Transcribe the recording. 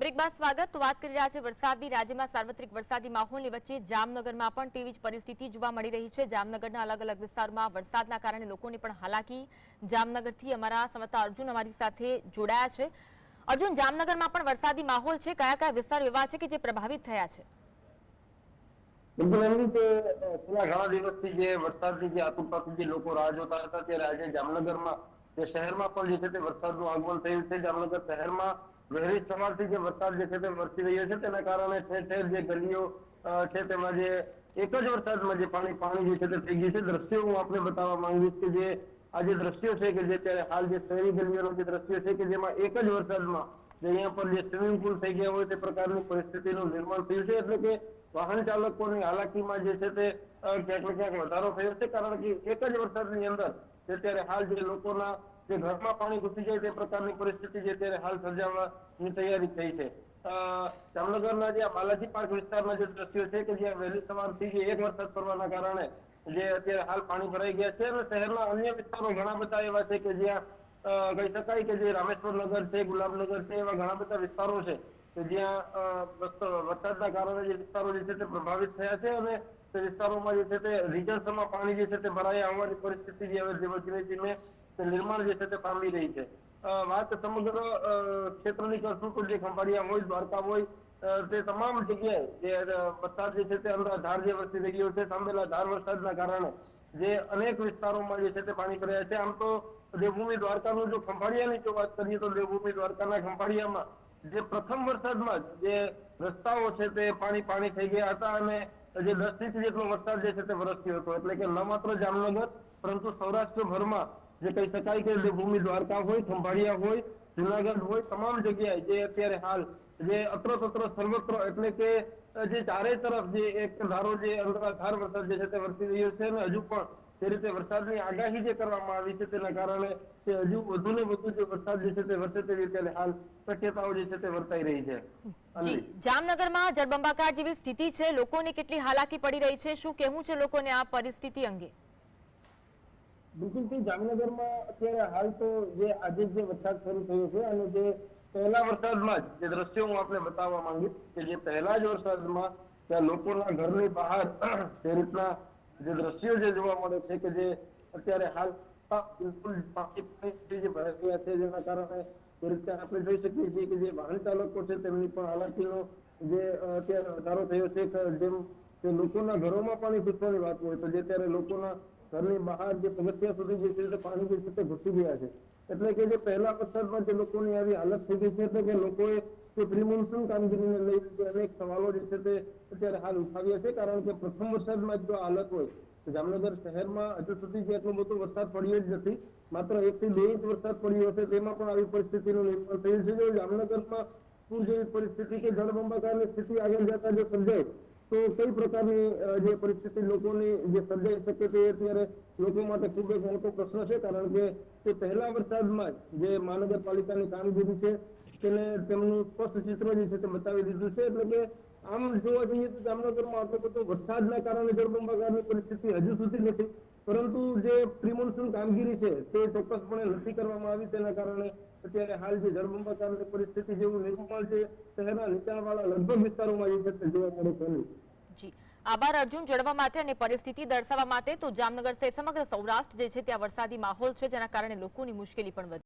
Break સ્વાગત. વાત કરી રહ્યા છે વરસાદની. રાજ્યમાં સાર્વત્રિક વરસાદી માહોલની વચ્ચે જામનગરમાં પણ તેવી જ પરિસ્થિતિ જોવા મળી રહી છે. જામનગરના અલગ અલગ વિસ્તારમાં વરસાદના કારણે લોકોને પણ હાલાકી જામનગરથી અમારા સંવાદદાતા અર્જુન અમારી સાથે જોડાયા છે. અર્જુન, જામનગરમાં પણ વરસાદી માહોલ છે. કયા કયા વિસ્તાર એવા છે કે જે પ્રભાવિત થયા છે? ઘણા દિવસથી જે વરસાદની જે આતુરતાથી જે લોકો રાહ જોતા હતા, ત્યારે આજે જામનગરમાં જે શહેરમાં પણ જે છે તે વરસાદનું આગમન થયું છે, જામનગર શહેરમાં વહેલી સવારથી જે વરસાદ જે છે તે વરસી રહ્યો છે, તેના કારણે ઠેર ઠેર જે ગલીઓ છે તેમાં જે એક જ વરસાદમાં જે પાણી પાણી જે છે તે થઈ ગયું છે. દ્રશ્યો હું આપને બતાવવા માંગીશ કે જે આ જે દ્રશ્યો છે કે જે અત્યારે હાલ જે શહેરી ગલીઓનો જે દ્રશ્યો છે કે જેમાં એક જ વરસાદમાં જે અહીંયા પર જે સ્વિમિંગ પુલ થઈ ગયા હોય તે પ્રકારની પરિસ્થિતિનું નિર્માણ થયું છે. એટલે કે વાહન ચાલકોની હાલાકીમાં જે છે તે ક્યાંક ને ક્યાંક વધારો થયો છે. કારણ કે એક જ વરસાદની અંદર અત્યારે હાલ જે લોકોના જે ઘરમાં પાણી ઘૂસી જાય તે પ્રકારની પરિસ્થિતિ જે અત્યારે હાલ સર્જાવવાની તૈયારી થઈ છે. જામનગરના જે બાલાજી પાર્ક વિસ્તારના જે દ્રશ્યો છે કે જ્યાં વહેલી સવારથી જે એક વરસાદ પડવાના કારણે જે અત્યારે હાલ પાણી ભરાઈ ગયા છે અને શહેરના અન્ય વિસ્તારો ઘણા બધા એવા છે કે જ્યાં કહી શકાય કે જે રામેશ્વર નગર છે ગુલાબનગર છે એવા ઘણા બધા વિસ્તારો છે કે જ્યાં વરસાદના કારણે જે વિસ્તારો જે છે તે પ્રભાવિત થયા છે અને તે વિસ્તારોમાં જે છે તે રિઝર્વમાં પાણી જે છે તે ભરાઈ આવવાની પરિસ્થિતિ જે હવે ધીમે ધીમે નિર્માણ જે છે તે પામી રહી છે. વાત સમગ્ર ક્ષેત્રની કરશું તો જે ખંભાળિયા હોય, દ્વારકા હોય તે તમામ જગ્યાએ જે વરસાદ જે છે તે ધાર જે વરસી રહ્યો છે સાંભળેલા ધાર વરસાદના કારણે જે અનેક વિસ્તારોમાં જે છે તે પાણી ભરાયા છે. આમ તો દેવભૂમિ દ્વારકાનું જો ખંભાળિયાની જો વાત કરીએ તો દેવભૂમિ દ્વારકાના ખંભાળિયામાં જે પ્રથમ વરસાદમાં જે રસ્તાઓ છે તે પાણી પાણી થઈ ગયા હતા અને જે દસ ઇંચ જેટલો વરસાદ જે છે તે વરસ્યો હતો. એટલે કે ન માત્ર જામનગર, પરંતુ સૌરાષ્ટ્રભરમાં જે કહી શકાય કે દેવભૂમિ દ્વારકા હોય ખંભાળિયા હોય જુનાગઢ હોય તમામ જગ્યાએ જે અત્યારે હાલ જે અત્ર તત્ર સર્વત્ર એટલે કે જે ચારે તરફ જે એક ધારો જે અંતરાધાર વરસાદ જે છે તે વરસી રહ્યો છે અને હજુ પણ તે રીતે વરસાદની આગાહી જે કરવામાં આવી છે તેના કારણે તે હજુ વધુ ને વધુ જે વરસાદ જે છે તે વરસે તેવી અત્યારે હાલ શક્યતાઓ જે છે તે વર્તાઈ રહી છે. જામનગરમાં જળબંબાકાર જેવી સ્થિતિ છે. લોકોને કેટલી હાલાકી પડી રહી છે? શું કહેવું છે લોકોને આ પરિસ્થિતિ અંગે? બિલકુલ, તે જામનગરમાં અત્યારે હાલ તો જે આજે જે વરસાદ શરૂ થયો છે અને જે પહેલા વરસાદમાં જ, જે દ્રશ્યો હું આપને બતાવવા માંગીશ કે જે પહેલા જ વરસાદમાં ત્યાં લોકોના ઘરની બહાર જે રીતના જે દ્રશ્યો જે જોવા મળે છે કે જે અત્યારે હાલ બિલકુલ પાણી જે ભરાઈ છે, જેના કારણે જે રીતે આપણે જોઈ શકીએ છીએ કે જે વાહન ચાલકો છે તેમની પણ હાલાકીનો જે અત્યારે વધારો થયો છે. જેમ લોકોના ઘરોમાં પાણી ઘૂસવાની વાત હોય તો જે ત્યારે લોકોના ઘરની બહાર જે પગથિયા સુધી જે છે તે પાણી જે છે તે ઘૂસી ગયા છે. એટલે કે જે પહેલા પથ્થરમાં જે લોકોની આવી હાલત થઈ ગઈ છે, એટલે કે લોકોએ તે પ્રી મોન્સૂન કામગીરીને લઈ અનેક સવાલો જે છે તે અત્યારે હાલ ઉઠાવ્યા છે, કારણ કે પ્રથમ વરસાદમાં જ હાલત હોય, તો જામનગર શહેરમાં હજુ સુધી જે એટલો બધો વરસાદ પડ્યો જ નથી. માત્ર એક થી બે ઇંચ વરસાદ પડ્યો હશે, તેમાં પણ આવી પરિસ્થિતિનું નિર્માણ થયું છે. જામનગરમાં પૂર જેવી પરિસ્થિતિ કે જળબંબાકારની સ્થિતિ આગળ જતા જો સર્જાય તો કઈ પ્રકારની જે પરિસ્થિતિ લોકોની, જે સર્જાઈ શકે તે અત્યારે લોકો માટે ખૂબ જ મોટો પ્રશ્ન છે, કારણ કે તે પહેલા વરસાદમાં જ મહાનગરપાલિકાની કામગીરી છે, તેને તેમનું સ્પષ્ટ ચિત્ર જે છે તે બતાવી દીધું છે. એટલે કે આમ જોવા જઈએ તો જામનગરમાં આટલો બધો વરસાદના કારણે જળબંબાકારની પરિસ્થિતિ હજુ સુધી નથી. પરંતુ જે પ્રિમોન્સૂન કામગીરી છે, તે ચોક્કસપણે નથી કરવામાં આવી તેના કારણે અત્યારે હાલ જે જળબંબાકારની પરિસ્થિતિ જેવું નિર્માણ છે, શહેરના નીચાણવાળા લગભગ વિસ્તારોમાં જે જોવા મળે છે. આભાર અર્જુન, જળવા માટે અને પરિસ્થિતિ દર્શાવવા માટે તો જામનગર સહિત સમગ્ર સૌરાષ્ટ્ર જે છે, ત્યાં વરસાદી માહોલ છે, જેના કારણે લોકોની મુશ્કેલી પણ વધી